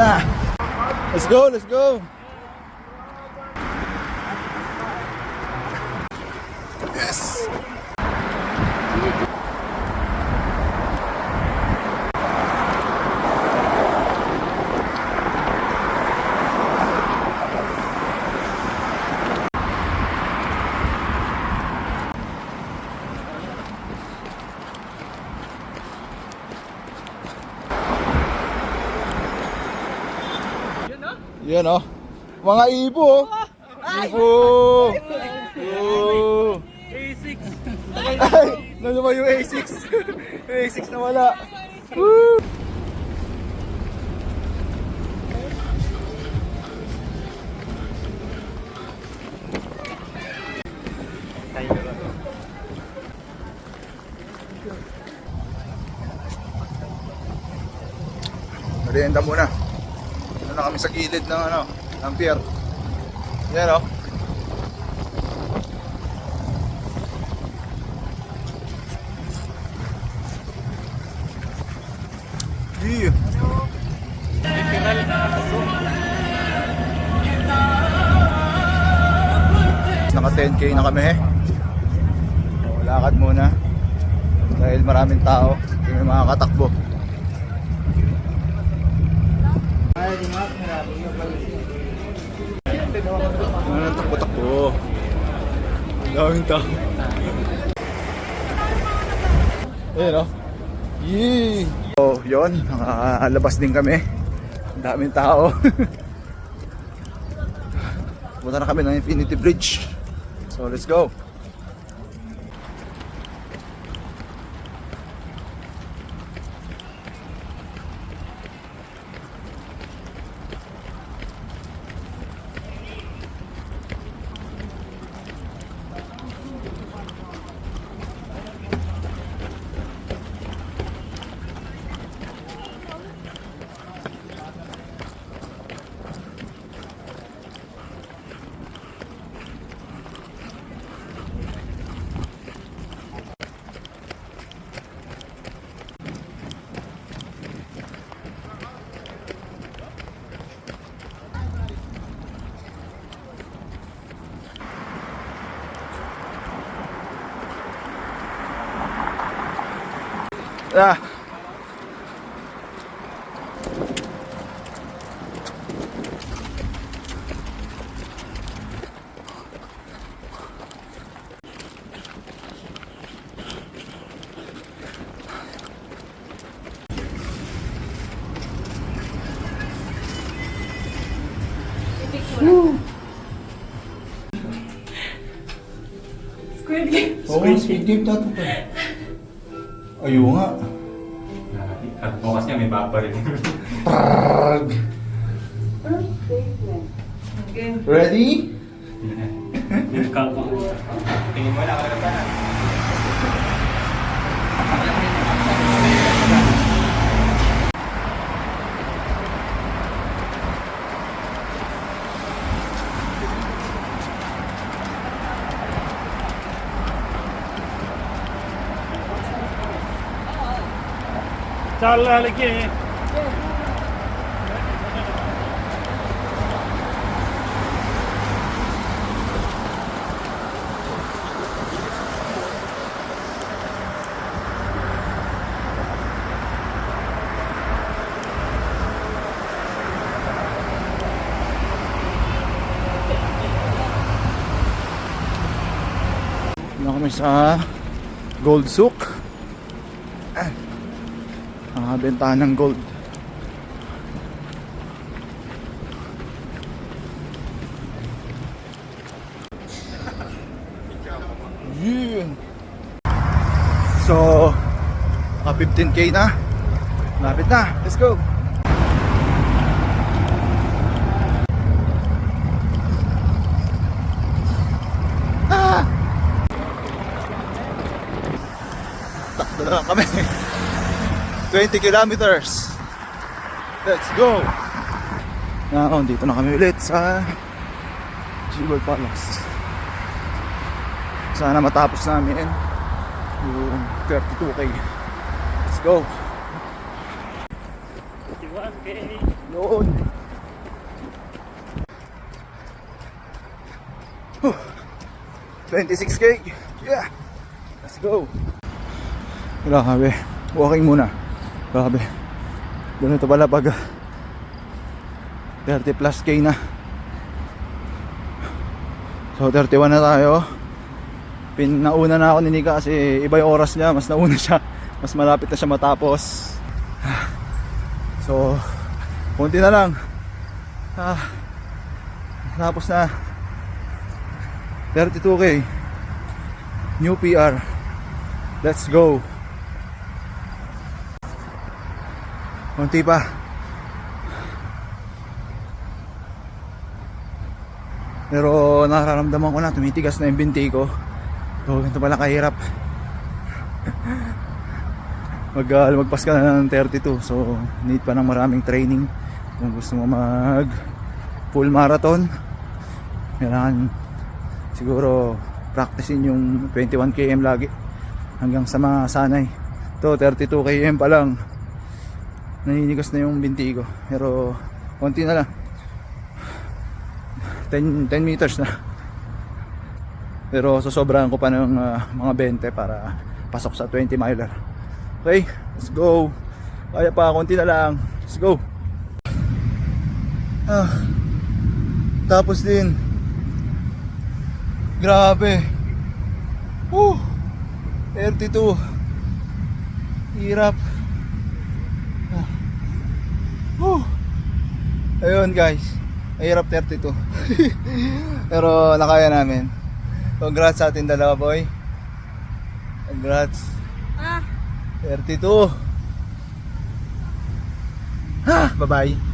na. Let's go, let's go. Yan oh. Mga ibo oh. Ibo. Oh. A6. Ay, naluwa yung A6. Yung A6 na wala. Woo! Merienda muna. Na kami sa gilid ng ano, ng pier. Yan oh. Yeah. Naka 10k na kami. O, lakad muna. Dahil maraming tao. Hindi may makakatakbo. Ano nang takbo-takbo? Daming tao. Ayun o. Yee! So, yun. Nakalabas din kami. Daming tao. Punta na kami ng Infinity Bridge. So, let's go. あスクエディーム。Ayun nga. At bukas niya may babarin. Prrrg. Okay. Ready? Tingin mo lang ako na చల్లాలకి na eh. ano kami sa Gold Souk? Bentahan ng gold. Yeah. So, mga 15k na. Lapit na. Let's go. Ah! Takbo na kami. 20 kilometers. Let's go. Now, dito na kami ulit sa Jewel Palace. Sana matapos namin yung 32k. Let's go. 31K. Yun. Huh. 26k. Yeah. Let's go. Grabe. Walking muna. Grabe. Ganito pala pag 30 plus k na. So 31 na tayo. Pinauna na ako ni Nika kasi iba yung oras niya. Mas nauna siya. Mas malapit na siya matapos. So, konti na lang. Ah, tapos na. 32k. New PR. Let's go. Konti pa. Pero nararamdaman ko na tumitigas na yung binti ko. So, ganito pala kahirap. Mag, uh, magpas ka na ng 32. So, need pa ng maraming training. Kung gusto mo mag full marathon, kailangan siguro practicein yung 21 km lagi hanggang sa mga sanay. To 32 km pa lang. Naninigas na yung binti ko. Pero konti na lang. 10, 10 meters na. Pero sosobrahan ko pa ng ah, mga 20 para pasok sa 20 miler. Okay, let's go. Kaya pa, konti na lang. Let's go. Ah, tapos din. Grabe. Woo! 32. Hirap. Woo! Ayun guys. Mahirap 32. Pero nakaya namin. Congrats sa ating dalawa boy. Congrats. Ah, 32. Ha, bye-bye.